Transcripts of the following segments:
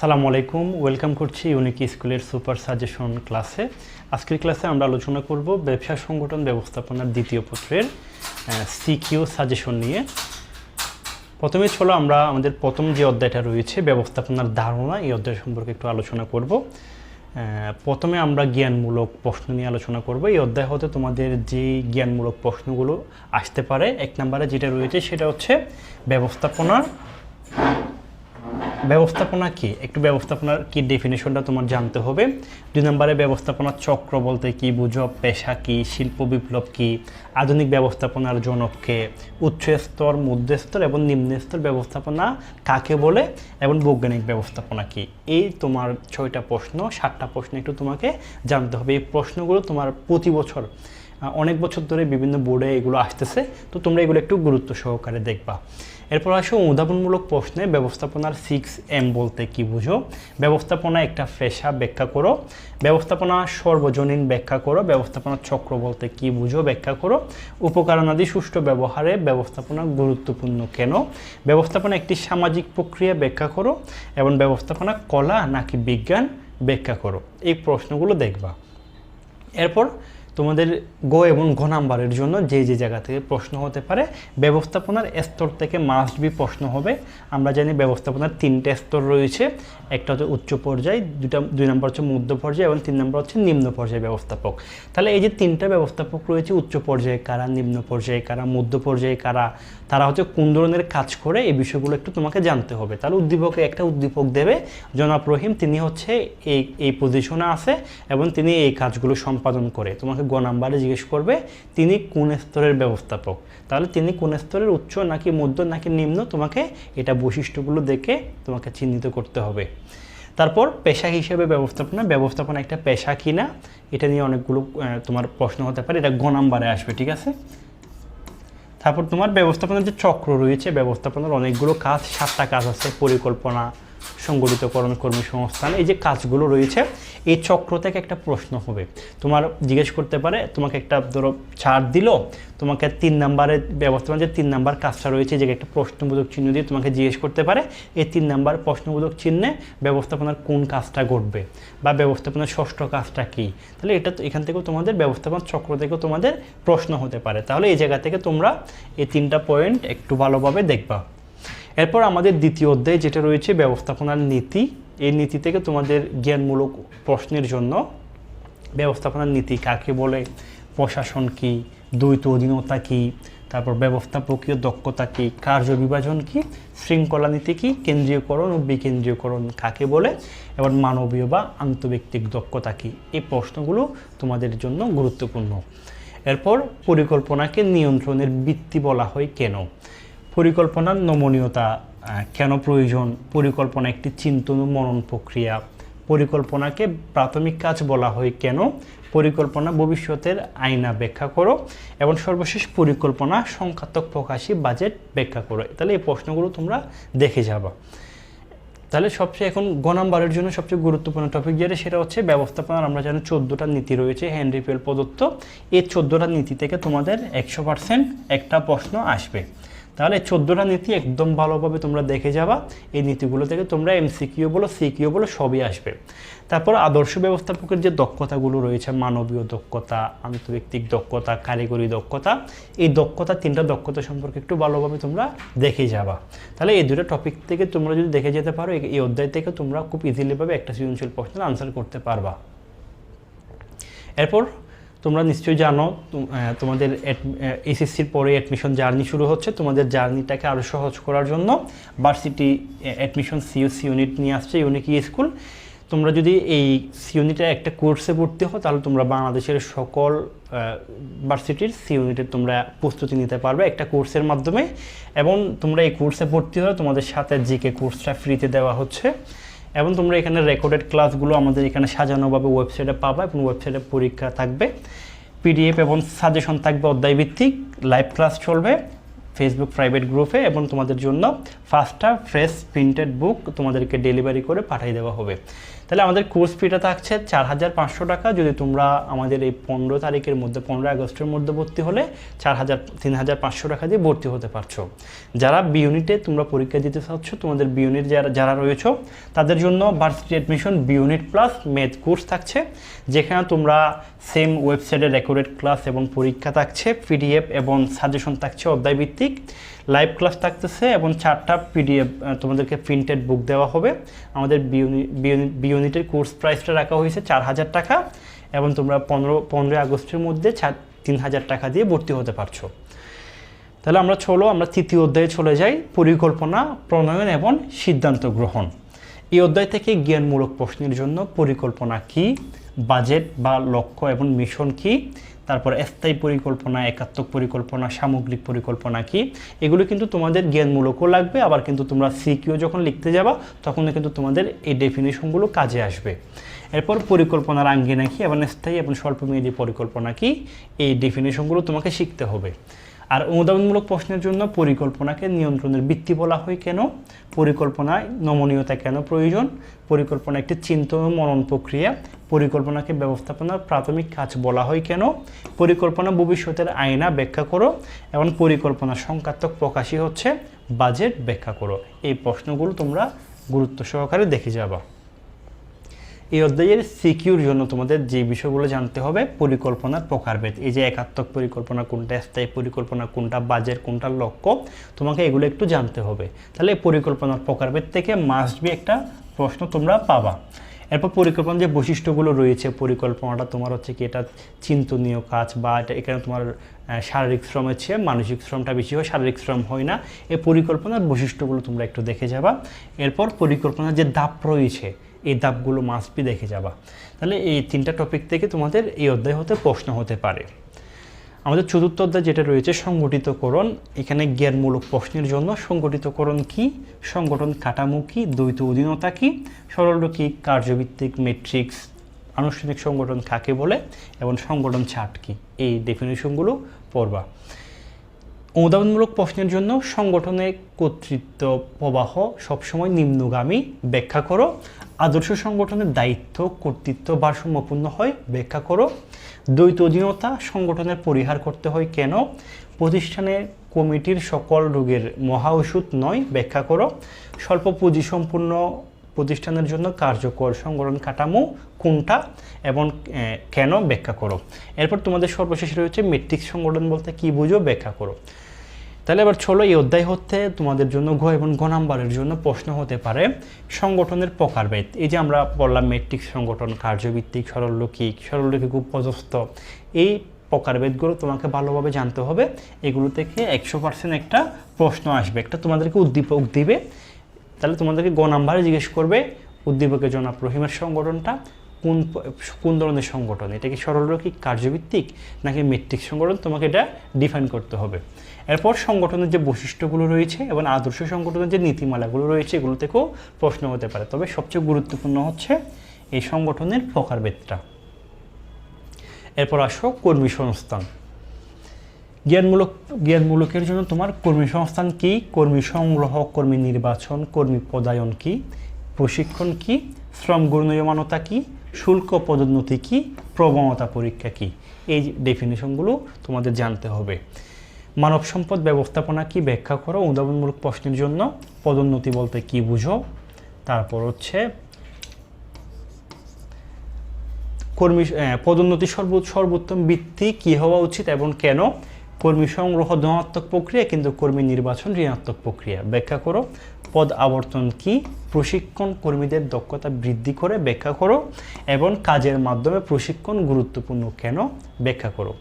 সালামু আলাইকুম, ওয়েলকাম করছি ইউনিক স্কুলের সুপার সাজেশন ক্লাসে। আজকের ক্লাসে আমরা আলোচনা করব ব্যবসা সংগঠন ব্যবস্থাপনার দ্বিতীয় পত্রের সিকিউ সাজেশন নিয়ে। প্রথমে চলো আমরা আমাদের প্রথম যে অধ্যায়টা রয়েছে, ব্যবস্থাপনার ধারণা, এই অধ্যায় সম্পর্কে একটু আলোচনা করব। প্রথমে আমরা জ্ঞানমূলক প্রশ্ন নিয়ে আলোচনা করব। এই অধ্যায় হতে তোমাদের যে জ্ঞানমূলক প্রশ্নগুলো আসতে পারে, এক নম্বরে যেটা রয়েছে সেটা হচ্ছে ব্যবস্থাপনার ব্যবস্থাপনা কি? একটু ব্যবস্থাপনার কি ডেফিনেশনটা তোমার জানতে হবে। দুই নম্বরে ব্যবস্থাপনার চক্র বলতে কি বুঝো? পেশা কি? শিল্প বিপ্লব কি? আধুনিক ব্যবস্থাপনার জনককে উচ্চ স্তর মধ্য স্তর এবং নিম্ন স্তর ব্যবস্থাপনা কাকে বলে? এবং বৈজ্ঞানিক ব্যবস্থাপনা কি? এই তোমার ছয়টা প্রশ্ন, সাতটা প্রশ্ন একটু তোমাকে জানতে হবে। এই প্রশ্নগুলো তোমার প্রতি বছর অনেক বছর ধরে বিভিন্ন বোর্ডে এগুলো আসতেছে। তো তোমরা এগুলো একটু গুরুত্ব সহকারে দেখবা। এরপর আসো উদাহরণমূলক প্রশ্নে ব্যবস্থাপনার সিক্স এম বলতে কি বুঝো? ব্যবস্থাপনা একটা পেশা ব্যাখ্যা করো। ব্যবস্থাপনা সর্বজনীন ব্যাখ্যা করো। ব্যবস্থাপনার চক্র বলতে কি বুঝো? ব্যাখ্যা করো। উপকরণাদি সুষ্ঠু ব্যবহারে ব্যবস্থাপনা গুরুত্বপূর্ণ কেন? ব্যবস্থাপনা একটি সামাজিক প্রক্রিয়া ব্যাখ্যা করো এবং ব্যবস্থাপনা কলা নাকি বিজ্ঞান ব্যাখ্যা করো। এই প্রশ্নগুলো দেখবা। এরপর তোমাদের গো এবং ঘ নাম্বারের জন্য যে যে জায়গা থেকে প্রশ্ন হতে পারে, ব্যবস্থাপনার স্তর থেকে মাস্ট বি প্রশ্ন হবে। আমরা জানি ব্যবস্থাপনার তিনটে স্তর রয়েছে। একটা হচ্ছে উচ্চ পর্যায় দুটা দুই নম্বর হচ্ছে মধ্য পর্যায় এবং তিন নম্বর হচ্ছে নিম্ন পর্যায়ে ব্যবস্থাপক। তাহলে এই যে তিনটা ব্যবস্থাপক রয়েছে উচ্চ পর্যায়ে, কারা নিম্ন পর্যায়ে, কারা মধ্য পর্যায়ে, কারা, তারা হচ্ছে কোন ধরনের কাজ করে, এই বিষয়গুলো একটু তোমাকে জানতে হবে। তাহলে উদ্দীপকে, একটা উদ্দীপক দেবে, জনাব রহিম, তিনি হচ্ছে এই এই পজিশনে আছে এবং তিনি এই কাজগুলো সম্পাদন করে। তোমাকে গ নাম্বারে জিজ্ঞেস করবে, তিনি কোন স্তরের ব্যবস্থাপক? তাহলে তিনি কোন স্তরের উচ্চ নাকি মধ্য নাকি নিম্ন তোমাকে এটা বৈশিষ্ট্যগুলো দেখে তোমাকে চিহ্নিত করতে হবে। তারপর পেশা হিসেবে ব্যবস্থাপনা ব্যবস্থাপনা একটা পেশা কিনা, এটা নিয়ে অনেকগুলো তোমার প্রশ্ন হতে পারে, এটা গ আসবে, ঠিক আছে? তারপর তোমার ব্যবস্থাপনার যে চক্র রয়েছে, ব্যবস্থাপনার অনেকগুলো কাজ, সাতটা কাজ আছে, পরিকল্পনা সংগঠিতকরণ কর্মসংস্থান, এই যে কাজগুলো রয়েছে, এই চক্র থেকে একটা প্রশ্ন হবে। তোমার জিজ্ঞেস করতে পারে, তোমাকে একটা ধরো ছাড় দিল, তোমাকে তিন নাম্বারে ব্যবস্থাপনা যে তিন নাম্বার কাজটা রয়েছে, যে একটা প্রশ্নবোধক চিহ্ন দিয়ে তোমাকে জিজ্ঞেস করতে পারে, এই তিন নাম্বার প্রশ্নবোধক চিহ্নে ব্যবস্থাপনার কোন কাজটা ঘটবে বা ব্যবস্থাপনার ষষ্ঠ কাজটা কী? তাহলে এটা এখান থেকেও তোমাদের ব্যবস্থাপনা চক্র থেকেও তোমাদের প্রশ্ন হতে পারে। তাহলে এই জায়গা থেকে তোমরা এই তিনটা পয়েন্ট একটু ভালোভাবে দেখবা। এরপর আমাদের দ্বিতীয় অধ্যায় যেটা রয়েছে ব্যবস্থাপনার নীতি, এই নীতি থেকে তোমাদের জ্ঞানমূলক প্রশ্নের জন্য ব্যবস্থাপনার নীতি কাকে বলে, প্রশাসন কি, দ্বৈত অধীনতা কি, তারপর ব্যবস্থাপকীয় দক্ষতা কি কার্য বিভাজন কি, শৃঙ্খলা নীতি কি, কেন্দ্রীয়করণ ও বিকেন্দ্রীয়করণ কাকে বলে এবং মানবীয় বা আন্তর্ব্যক্তিক দক্ষতা কি, এই প্রশ্নগুলো তোমাদের জন্য গুরুত্বপূর্ণ। এরপর পরিকল্পনাকে নিয়ন্ত্রণের ভিত্তি বলা হয় কেন? পরিকল্পনার নমনীয়তা কেন প্রয়োজন? পরিকল্পনা একটি চিন্তন মনন প্রক্রিয়া। পরিকল্পনাকে প্রাথমিক কাজ বলা হয় কেন? পরিকল্পনা ভবিষ্যতের আয়না ব্যাখ্যা করো এবং সর্বশেষ পরিকল্পনা সংখ্যাত্মক প্রকাশী বাজেট ব্যাখ্যা করো। তাহলে এই প্রশ্নগুলো তোমরা দেখে যাবা। তাহলে সবচেয়ে এখন গ নাম্বারের জন্য সবচেয়ে গুরুত্বপূর্ণ টপিক যেটা, সেটা হচ্ছে ব্যবস্থাপনার আমরা জানি চোদ্দোটা নীতি রয়েছে, হেনরি পেল প্রদত্ত। এই চোদ্দোটা নীতি থেকে তোমাদের একশো পার্সেন্ট একটা প্রশ্ন আসবে। তাহলে চোদ্দোটা নীতি একদম ভালোভাবে তোমরা দেখে যাবা। এই নীতিগুলো থেকে তোমরা এমসিকিউ বলো সিকিউ বলো, সবই আসবে। তারপর আদর্শ ব্যবস্থাপকের যে দক্ষতাগুলো রয়েছে, মানবীয় দক্ষতা আন্তর্জাতিক দক্ষতা, কারিগরি দক্ষতা, এই দক্ষতা, তিনটা দক্ষতা সম্পর্কে একটু ভালোভাবে তোমরা দেখে যাবা। তাহলে এই দুটো টপিক থেকে তোমরা যদি দেখে যেতে পারো, এই- এই অধ্যায় থেকে তোমরা খুব ইজিলিভাবে একটা সৃজনশীল প্রশ্নের আনসার করতে পারবা। এরপর তোমরা নিশ্চয়ই জানো তোমাদের এসএসসির পরে অ্যাডমিশন জার্নি শুরু হচ্ছে। তোমাদের জার্নিটাকে আরও সহজ করার জন্য ভার্সিটি অ্যাডমিশন সিওসি ইউনিট নিয়ে আসছে ইউনিক স্কুল তোমরা যদি এই সি ইউনিটে একটা কোর্সে ভর্তি হও, তাহলে তোমরা বাংলাদেশের সকল ভার্সিটির সি ইউনিটের তোমরা প্রস্তুতি নিতে পারবে একটা কোর্সের মাধ্যমে। এবং তোমরা এই কোর্সে ভর্তি হলে তোমাদের সাথে জিকে কোর্সটা ফ্রিতে দেওয়া হচ্ছে। এবং তোমরা এখানে রেকর্ডেড ক্লাসগুলো আমাদের এখানে সাজানোভাবে ওয়েবসাইটে পাবা এবং ওয়েবসাইটে পরীক্ষা থাকবে। পিডিএফ এবং সাজেশন থাকবে অধ্যায়ভিত্তিক লাইভ ক্লাস চলবে ফেসবুক প্রাইভেট গ্রুপে এবং তোমাদের জন্য ফার্স্টটা ফ্রেশ প্রিন্টেড বুক তোমাদেরকে ডেলিভারি করে পাঠিয়ে দেওয়া হবে। তাহলে আমাদের কোর্স ফিটা থাকছে চার হাজার পাঁচশো টাকা। যদি তোমরা আমাদের এই পনেরো তারিখের মধ্যে, পনেরো আগস্টের মধ্যে ভর্তি হলে চার হাজার তিন হাজার পাঁচশো টাকা দিয়ে ভর্তি হতে পারছ। যারা বি ইউনিটে তোমরা পরীক্ষা দিতে চাচ্ছ, তোমাদের বি ইউনিট যারা যারা রয়েছে, তাদের জন্য varsity admission B unit plus math course থাকছে, যেখানে তোমরা সেম ওয়েবসাইটে রেকর্ডেড ক্লাস এবং পরীক্ষা থাকছে পিডিএফ এবং সাজেশন থাকছে অধ্যায়ভিত্তিক। লাইভ ক্লাস থাকতেছে এবং চারটা পিডিএফ তোমাদেরকে প্রিন্টেড বুক দেওয়া হবে। আমাদের বি ইউনিটের কোর্স প্রাইসটা রাখা হয়েছে চার হাজার টাকা এবং তোমরা পনেরো, পনেরোই আগস্টের মধ্যে তিন হাজার টাকা দিয়ে ভর্তি হতে পারছ। তাহলে আমরা চলো, আমরা তৃতীয় অধ্যায়ে চলে যাই। পরিকল্পনা, প্রণয়ন এবং সিদ্ধান্ত গ্রহণ। এই অধ্যায় থেকে জ্ঞানমূলক প্রশ্নের জন্য পরিকল্পনা কি? বাজেট বা লক্ষ্য এবং মিশন কি? তারপর স্থায়ী পরিকল্পনা, একাত্মক পরিকল্পনা, সামগ্রিক পরিকল্পনা কি? এগুলো কিন্তু তোমাদের জ্ঞানমূলকও লাগবে, আবার কিন্তু তোমরা সিকিউ যখন লিখতে যাবা তখন কিন্তু তোমাদের এই ডেফিনেশনগুলো কাজে আসবে। এরপর পরিকল্পনার আঙ্গিনা কি এবং স্থায়ী এবং স্বল্পমেয়াদী পরিকল্পনা কি? এই ডেফিনেশনগুলো তোমাকে শিখতে হবে। আর অনুদানমূলক প্রশ্নের জন্য পরিকল্পনাকে নিয়ন্ত্রণের ভিত্তি বলা হয় কেন? পরিকল্পনায় নমনীয়তা কেন প্রয়োজন? পরিকল্পনা একটি চিন্তন মনন প্রক্রিয়া। পরিকল্পনাকে ব্যবস্থাপনার প্রাথমিক কাজ বলা হয় কেন? পরিকল্পনা ভবিষ্যতের আয়না ব্যাখ্যা করো এবং পরিকল্পনা সংখ্যাত্মক প্রকাশই হচ্ছে বাজেট ব্যাখ্যা করো। এই প্রশ্নগুলো তোমরা গুরুত্ব সহকারে দেখে যাবা। এই অধ্যায়ের সিকিউর জন্য তোমাদের যে বিষয়গুলো জানতে হবে পরিকল্পনার প্রকারভেদ। এই যে একাত্মক পরিকল্পনা কোনটা, স্থায়ী পরিকল্পনা কোনটা, বাজেট কোনটা, লক্ষ্য, তোমাকে এগুলো একটু জানতে হবে। তাহলে পরিকল্পনার প্রকারভেদ থেকে মাস্ট বি একটা প্রশ্ন তোমরা পাবা। এরপর পরিকল্পনার যে বৈশিষ্ট্যগুলো রয়েছে, পরিকল্পনাটা তোমার হচ্ছে কি এটা চিন্তনীয় কাজ বা এটা এখানে তোমার শারীরিক শ্রমের চেয়ে মানসিক শ্রমটা বেশি হয়, শারীরিক শ্রম হয় না। এই পরিকল্পনার বৈশিষ্ট্যগুলো তোমরা একটু দেখে যাবা। এরপর পরিকল্পনার যে দাপ রয়েছে, এই দাপগুলো মাস্ট বি দেখে যাবা। তাহলে এই তিনটা টপিক থেকে তোমাদের এই অধ্যায় হতে প্রশ্ন হতে পারে। আমাদের চতুর্থ অধ্যায় যেটা রয়েছে, সংগঠিতকরণ, এখানে জ্ঞানমূলক প্রশ্নের জন্য সংগঠিতকরণ কি, সংগঠন কাঠামো কি, দ্বৈত অধীনতা কি, সরলরৈখিক, কার্যভিত্তিক মেট্রিক্স আনুষ্ঠানিক সংগঠন কাকে বলে, এবং সংগঠন ছাট কি, এই ডেফিনেশনগুলো পড়বা। অনুদানমূলক প্রশ্নের জন্য সংগঠনের কর্তৃত্ব প্রবাহ সবসময় নিম্নগামী, ব্যাখ্যা করো। আদর্শ সংগঠনের দায়িত্ব, কর্তৃত্ব ভারসাম্যপূর্ণ হয়, ব্যাখ্যা করো। দ্বৈত অধীনতা সংগঠনের পরিহার করতে হয় কেন? প্রতিষ্ঠানের কমিটির সকল রোগের মহা ওষুধ নয়, ব্যাখ্যা করো। স্বল্প পুঁজি সম্পূর্ণ প্রতিষ্ঠানের জন্য কার্যকর সংগঠন কাঠামো কোনটা এবং কেন ব্যাখ্যা করো। এরপর তোমাদের সর্বশেষ রয়েছে মেট্রিক সংগঠন বলতে কী বুঝো, ব্যাখ্যা করো। তাহলে এবার চলো এই অধ্যায় হতে তোমাদের জন্য ঘ এবং ঘ নাম্বারের জন্য প্রশ্ন হতে পারে সংগঠনের প্রকারভেদ। এই যে আমরা বললাম মেট্রিক সংগঠন, কার্যভিত্তিক, সরলরৈখিক সরলরৈখিক উপযস্ত এই প্রকারভেদগুলো তোমাকে ভালোভাবে জানতে হবে। এগুলো থেকে একশো পার্সেন্ট একটা প্রশ্ন আসবে। একটা তোমাদেরকে উদ্দীপক দিবে। তাহলে তোমাদেরকে গ নাম্বারে জিজ্ঞেস করবে, উদ্দীপকের জনাব রহিমের সংগঠনটা কোন কোন ধরনের সংগঠন? এটা কি সরলরৈখিক, কার্যভিত্তিক, নাকি মেট্রিক সংগঠন? তোমাকে এটা ডিফাইন করতে হবে। এরপর সংগঠনের যে বৈশিষ্ট্যগুলো রয়েছে এবং আদর্শ সংগঠনের যে নীতিমালাগুলো রয়েছে, এগুলো থেকেও প্রশ্ন হতে পারে। তবে সবচেয়ে গুরুত্বপূর্ণ হচ্ছে এই সংগঠনের প্রকারভেদটা। এরপর আসো কর্মী সংস্থান। জ্ঞানমূলক, জ্ঞানমূলকের জন্য তোমার কর্মী সংস্থান কি? কর্মী সংগ্রহ, কর্মী নির্বাচন, কর্মী পদায়ন কি? প্রশিক্ষণ কি? শ্রম গুণনীয়মানতা কি? শুল্ক পদোন্নতি কি? প্রবণতা পরীক্ষা কি? এই ডেফিনেশনগুলো তোমাদের জানতে হবে। মানব সম্পদ ব্যবস্থাপনা কি ব্যাখ্যা করো? উদাহরণমূলক প্রশ্নের জন্য পদোন্নতি বলতে কি বুঝো? তারপর হচ্ছে কর্মী পদোন্নতি সর্ব, সর্বোত্তম বৃত্তি কি হওয়া উচিত এবং কেন? কর্মী সংগ্রহ ধনাত্মক প্রক্রিয়া, কিন্তু কর্মী নির্বাচন ঋণাত্মক প্রক্রিয়া। ব্যাখ্যা করো। পদ আবর্তন কি? প্রশিক্ষণ কর্মীদের দক্ষতা বৃদ্ধি করে ব্যাখ্যা করো এবং কাজের মাধ্যমে প্রশিক্ষণ গুরুত্বপূর্ণ কেন? ব্যাখ্যা করো।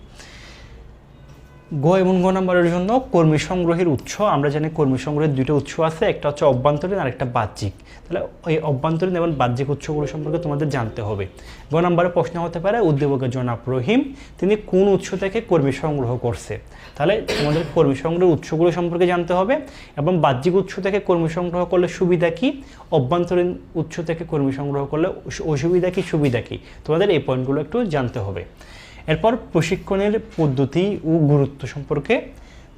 গ এবং গ নাম্বারের জন্য কর্মী সংগ্রহের উৎস। আমরা জানি কর্মী সংগ্রহের দুটো উৎস আছে, একটা হচ্ছে অভ্যন্তরীণ আর একটা বাহ্যিক। তাহলে এই অভ্যন্তরীণ এবং বাহ্যিক উৎসগুলো সম্পর্কে তোমাদের জানতে হবে। গ নম্বরে প্রশ্ন হতে পারে উদ্যোগের জনাব রহিম, তিনি কোন উৎস থেকে কর্মী সংগ্রহ করছে? তাহলে তোমাদের কর্মী সংগ্রহের উৎসগুলো সম্পর্কে জানতে হবে এবং বাহ্যিক উৎস থেকে কর্মী সংগ্রহ করলে সুবিধা কী? অভ্যন্তরীণ উৎস থেকে কর্মী সংগ্রহ করলে অসুবিধা কী, সুবিধা কী? তোমাদের এই পয়েন্টগুলো একটু জানতে হবে। এরপর প্রশিক্ষণের পদ্ধতি ও গুরুত্ব সম্পর্কে,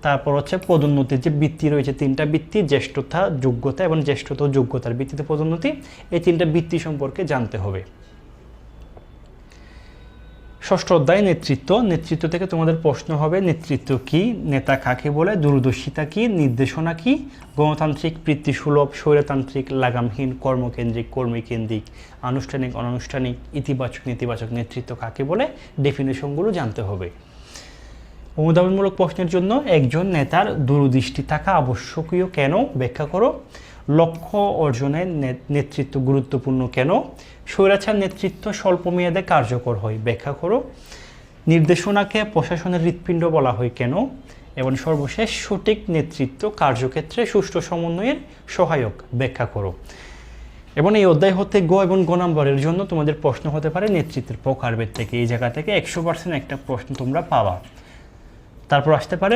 তারপর হচ্ছে পদোন্নতির যে বৃত্তি রয়েছে, তিনটা বৃত্তি, জ্যেষ্ঠতা, যোগ্যতা এবং জ্যেষ্ঠতা ও যোগ্যতার ভিত্তিতে পদোন্নতি, এই তিনটা বৃত্তি সম্পর্কে জানতে হবে। ষষ্ঠ অধ্যায় নেতৃত্ব। নেতৃত্ব থেকে তোমাদের প্রশ্ন হবে, নেতৃত্ব কি? নেতা কাকে বলে? দূরদর্শিতা কি? নির্দেশনা কি? গণতান্ত্রিক, বৃত্তিসুলভ, স্বৈরতান্ত্রিক, লাগামহীন, কর্মকেন্দ্রিক, কর্মীকেন্দ্রিক, আনুষ্ঠানিক, অনানুষ্ঠানিক, ইতিবাচক, নেতিবাচক নেতৃত্ব কাকে বলে? ডেফিনেশনগুলো জানতে হবে। অনুধাবনমূলক প্রশ্নের জন্য একজন নেতার দূরদৃষ্টি থাকা আবশ্যকীয় কেন? ব্যাখ্যা করো। লক্ষ্য অর্জনের নেতৃত্ব গুরুত্বপূর্ণ কেন? স্বৈরাচার নেতৃত্ব স্বল্পমেয়াদে কার্যকর হয়, ব্যাখ্যা করো। নির্দেশনাকে প্রশাসনের হৃৎপিণ্ড বলা হয় কেন? এবং সর্বশেষ, সঠিক নেতৃত্ব কার্যক্ষেত্রে সুষ্ঠু সমন্বয়ের সহায়ক, ব্যাখ্যা করো। এবং এই অধ্যায় হতে গ এবং গ নম্বরের জন্য তোমাদের প্রশ্ন হতে পারে নেতৃত্বের প্রকারভেদ থেকে। এই জায়গা থেকে একশো পার্সেন্ট একটা প্রশ্ন তোমরা পাবা। তারপর আসতে পারে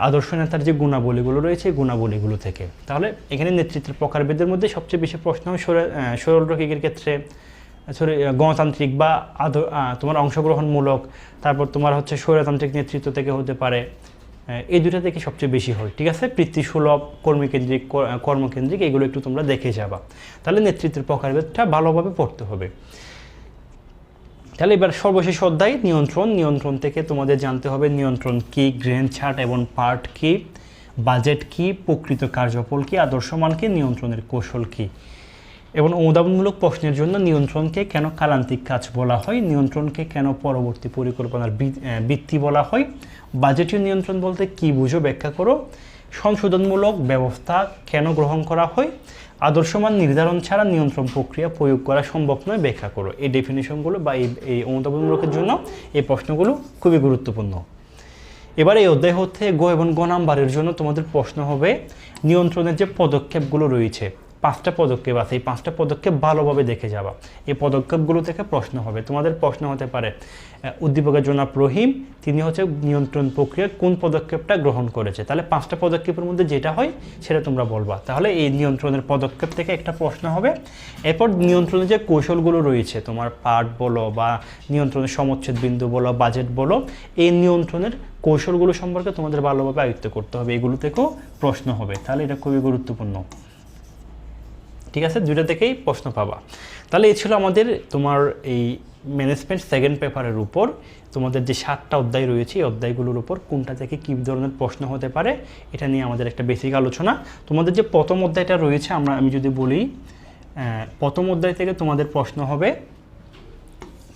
আদর্শ নেতার যে গুণাবলীগুলো রয়েছে গুণাবলীগুলো থেকে। তাহলে এখানে নেতৃত্বের প্রকারভেদের মধ্যে সবচেয়ে বেশি প্রশ্ন হয় সরে- আহ, সরলরৈখিকের ক্ষেত্রে সরি গণতান্ত্রিক বা তোমার অংশগ্রহণমূলক তারপর তোমার হচ্ছে স্বৈরতান্ত্রিক নেতৃত্ব থেকে হতে পারে এই দুটা থেকে সবচেয়ে বেশি হয় ঠিক আছে? বৃত্তিসুলভ কর্মীকেন্দ্রিক কর্মকেন্দ্রিক এগুলো একটু তোমরা দেখে যাবা। তাহলে নেতৃত্বের প্রকারভেদটা ভালোভাবে পড়তে হবে। তাহলে এবার সর্বশেষ অধ্যায়, নিয়ন্ত্রণ। নিয়ন্ত্রণ থেকে তোমাদের জানতে হবে নিয়ন্ত্রণ কি গ্রেন ছাট এবং পার্ট কি, বাজেট কি, প্রকৃত কার্যফল কি আদর্শমান কি, নিয়ন্ত্রণের কৌশল কি। এবং অনুদানমূলক প্রশ্নের জন্য নিয়ন্ত্রণকে কেন কালান্তিক কাজ বলা হয়, নিয়ন্ত্রণকে কেন পরবর্তী পরিকল্পনার বৃত্তি বলা হয়, বাজেটীয় নিয়ন্ত্রণ বলতে কি বুঝো, ব্যাখ্যা করো। সংশোধনমূলক ব্যবস্থা কেন গ্রহণ করা হয় আদর্শমান নির্ধারণ ছাড়া নিয়ন্ত্রণ প্রক্রিয়া প্রয়োগ করা সম্ভব নয়, ব্যাখ্যা করো। এই ডেফিনেশনগুলো বা এই এই অনুদানমূলকের জন্য এই প্রশ্নগুলো খুবই গুরুত্বপূর্ণ। এবার এই অধ্যায় হচ্ছে গ এবং গ নাম্বারের জন্য তোমাদের প্রশ্ন হবে, নিয়ন্ত্রণের যে পদক্ষেপগুলো রয়েছে পাঁচটা পদক্ষেপ আছে, এই পাঁচটা পদক্ষেপ ভালোভাবে দেখে যাবা। এই পদক্ষেপগুলো থেকে প্রশ্ন হবে। তোমাদের প্রশ্ন হতে পারে উদ্দীপকের জনাব রহিম, তিনি হচ্ছে নিয়ন্ত্রণ প্রক্রিয়ার কোন পদক্ষেপটা গ্রহণ করেছে। তাহলে পাঁচটা পদক্ষেপের মধ্যে যেটা হয়, সেটা তোমরা বলবা। তাহলে এই নিয়ন্ত্রণের পদক্ষেপ থেকে একটা প্রশ্ন হবে, এরপর নিয়ন্ত্রণের যে কৌশলগুলো রয়েছে, তোমার পার্ট বলো বা নিয়ন্ত্রণের সমচ্ছেদ বিন্দু বলো বাজেট বলো, এই নিয়ন্ত্রণের কৌশলগুলো সম্পর্কে তোমাদের ভালোভাবে আয়ত্ত করতে হবে। এগুলো থেকেও প্রশ্ন হবে। তাহলে এটা খুবই গুরুত্বপূর্ণ। ঠিক আছে? দুইটা থেকেই প্রশ্ন পাবা। তাহলে এই ছিল আমাদের তোমার এই ম্যানেজমেন্ট সেকেন্ড পেপারের উপর। তোমাদের যে সাতটা অধ্যায় রয়েছে, এই অধ্যায়গুলোর উপর কোনটা থেকে কী ধরনের প্রশ্ন হতে পারে, এটা নিয়ে আমাদের একটা বেসিক আলোচনা। তোমাদের যে প্রথম অধ্যায়টা রয়েছে, আমরা, আমি যদি বলি প্রথম অধ্যায় থেকে তোমাদের প্রশ্ন হবে,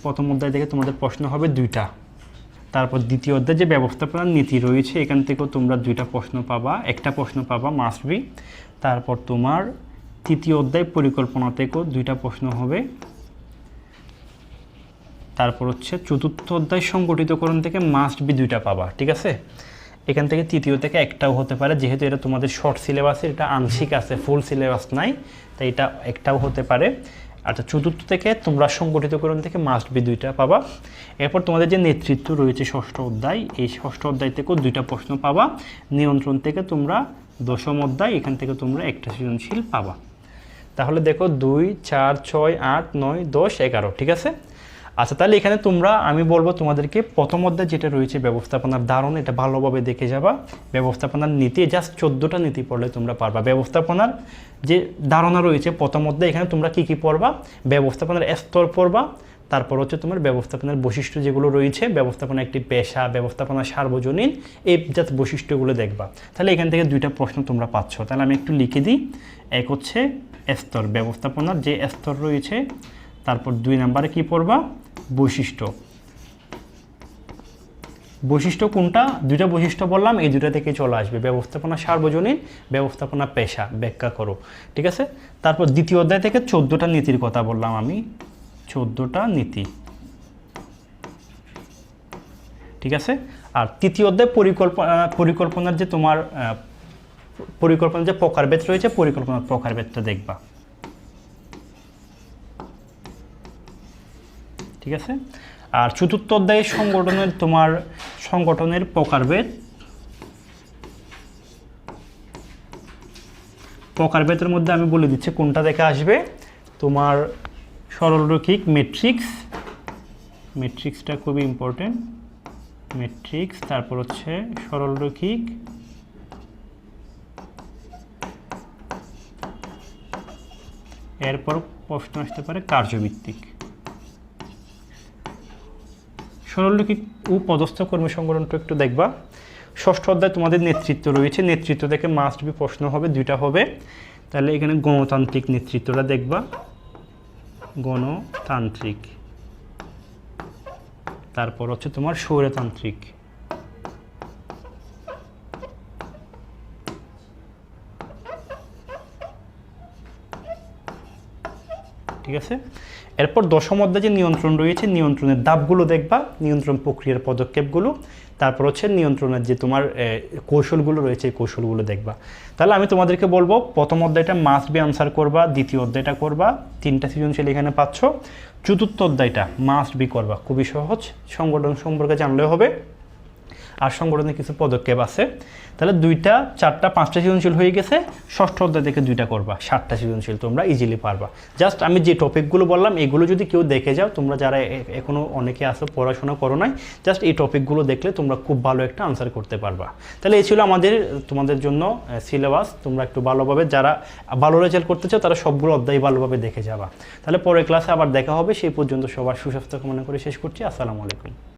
প্রথম অধ্যায় থেকে তোমাদের প্রশ্ন হবে দুইটা। তারপর দ্বিতীয় অধ্যায় যে ব্যবস্থাপনার নীতি রয়েছে, এখান থেকেও তোমরা দুইটা প্রশ্ন পাবা, একটা প্রশ্ন পাবা মাস্ট বি তারপর তোমার তৃতীয় অধ্যায় পরিকল্পনা থেকেও দুইটা প্রশ্ন হবে। তারপর হচ্ছে চতুর্থ অধ্যায় সংগঠিতকরণ থেকে মাস্ট বি দুইটা পাবা, ঠিক আছে? এখান থেকে তৃতীয় থেকে একটাও হতে পারে, যেহেতু এটা তোমাদের শর্ট সিলেবাসে এটা আংশিক আছে ফুল সিলেবাস নাই, তাই এটা একটাও হতে পারে। আচ্ছা চতুর্থ থেকে তোমরা সংগঠিতকরণ থেকে মাস্ট বি দুইটা পাবা। এরপর তোমাদের যে নেতৃত্ব রয়েছে ষষ্ঠ অধ্যায়, এই ষষ্ঠ অধ্যায় থেকেও দুইটা প্রশ্ন পাবা। নিয়ন্ত্রণ থেকে তোমরা দশম অধ্যায়, এখান থেকে তোমরা একটা সৃজনশীল পাবা। তাহলে দেখো দুই, চার, ছয়, আট, নয়, দশ, এগারো, ঠিক আছে? আচ্ছা তাহলে এখানে তোমরা, আমি বলব তোমাদেরকে, প্রথম অধ্যায় যেটা রয়েছে ব্যবস্থাপনার ধারণ, এটা ভালোভাবে দেখে যাবা। ব্যবস্থাপনার নীতি জাস্ট চোদ্দোটা নীতি পড়লে তোমরা পারবা। ব্যবস্থাপনার যে ধারণা রয়েছে প্রথম অধ্যায়, এখানে তোমরা কী কী পড়বা? ব্যবস্থাপনার স্তর পড়বা। তারপর হচ্ছে তোমার ব্যবস্থাপনার বৈশিষ্ট্য যেগুলো রয়েছে, ব্যবস্থাপনা একটি পেশা, ব্যবস্থাপনা সার্বজনীন, এই জাত বৈশিষ্ট্যগুলো দেখবা। তাহলে এখান থেকে দুইটা প্রশ্ন তোমরা পাচ্ছ। তাহলে আমি একটু লিখে দিই। এক হচ্ছে স্তর, ব্যবস্থাপনার যে স্তর রয়েছে, তারপর দুই নাম্বারে কি পড়বা? বৈশিষ্ট্য। বৈশিষ্ট্য কোনটা? দুইটা বৈশিষ্ট্য বললাম, এই দুটা থেকে চলে আসবে। ব্যবস্থাপনা সার্বজনীন, ব্যবস্থাপনা পেশা, ব্যাখ্যা করো। ঠিক আছে? তারপর দ্বিতীয় অধ্যায় থেকে চোদ্দোটা নীতির কথা বললাম আমি। চোদ্দোটা নীতি। ঠিক আছে? আর তৃতীয় অধ্যায় পরিকল্পনা, পরিকল্পনার যে তোমার পরিকল্পনার যে প্রকারভেদ রয়েছে, পরিকল্পনার প্রকারভেদটা দেখবা। ঠিক আছে? আর চতুর্থ অধ্যায়ে সংগঠনের তোমার, সংগঠনের প্রকারভেদ। প্রকারভেদের মধ্যে আমি বলে দিচ্ছি কোনটা দেখে আসবে। তোমার সরলরৈখিক মেট্রিক্স মেট্রিক্সটা খুবই ইম্পর্টেন্ট মেট্রিক্স তারপর হচ্ছে সরলরৈখিক এরপর প্রশ্ন আসতে পারে কার্যভিত্তিক। সরলরৈখিক ও পদস্থ কর্মী সংগঠনটা একটু দেখবা। ষষ্ঠ অধ্যায় তোমাদের নেতৃত্ব রয়েছে, নেতৃত্ব দেখে মাস্ট বি প্রশ্ন হবে, দুইটা হবে। তাহলে এখানে গণতান্ত্রিক নেতৃত্বটা দেখবা। গণতান্ত্রিক। তারপর হচ্ছে তোমার সৌরতান্ত্রিক ঠিক আছে? এরপর দশম অধ্যায়ে যে নিয়ন্ত্রণ রয়েছে, নিয়ন্ত্রণের ধাপগুলো দেখবা, নিয়ন্ত্রণ প্রক্রিয়ার পদক্ষেপগুলো। তারপর হচ্ছে নিয়ন্ত্রণের যে তোমার কৌশলগুলো রয়েছে, এই কৌশলগুলো দেখবা। তাহলে আমি তোমাদেরকে বলব, প্রথম অধ্যায়টা মাস্ট বি আনসার করবা, দ্বিতীয় অধ্যায়টা করবা, তিনটা সৃজনশীল এখানে পাচ্ছ। চতুর্থ অধ্যায়টা মাস্ট বি করবা, খুবই সহজ। সংগঠন সম্পর্কে জানলেও হবে। আর সংগঠনের কিছু পদক্ষেপ আছে। তাহলে দুইটা, চারটা, পাঁচটা সৃজনশীল হয়ে গেছে। ষষ্ঠ অধ্যায় থেকে দুইটা করবা, সাতটা সৃজনশীল তোমরা ইজিলি পারবা। জাস্ট আমি যে টপিকগুলো বললাম, এগুলো যদি কেউ দেখে যাও, তোমরা যারা এ- এখনও অনেকে আসো পড়াশোনা করো নাই জাস্ট এই টপিকগুলো দেখলে তোমরা খুব ভালো একটা আনসার করতে পারবা। তাহলে এই ছিল আমাদের, তোমাদের জন্য সিলেবাস তোমরা একটু ভালোভাবে যারা ভালো রেজাল্ট করতে চাও, তারা সবগুলো অধ্যায় ভালোভাবে দেখে যাবা। তাহলে পরের ক্লাসে আবার দেখা হবে। সেই পর্যন্ত সবার সুস্বাস্থ্য কামনা করে শেষ করছি। আসসালামু আলাইকুম।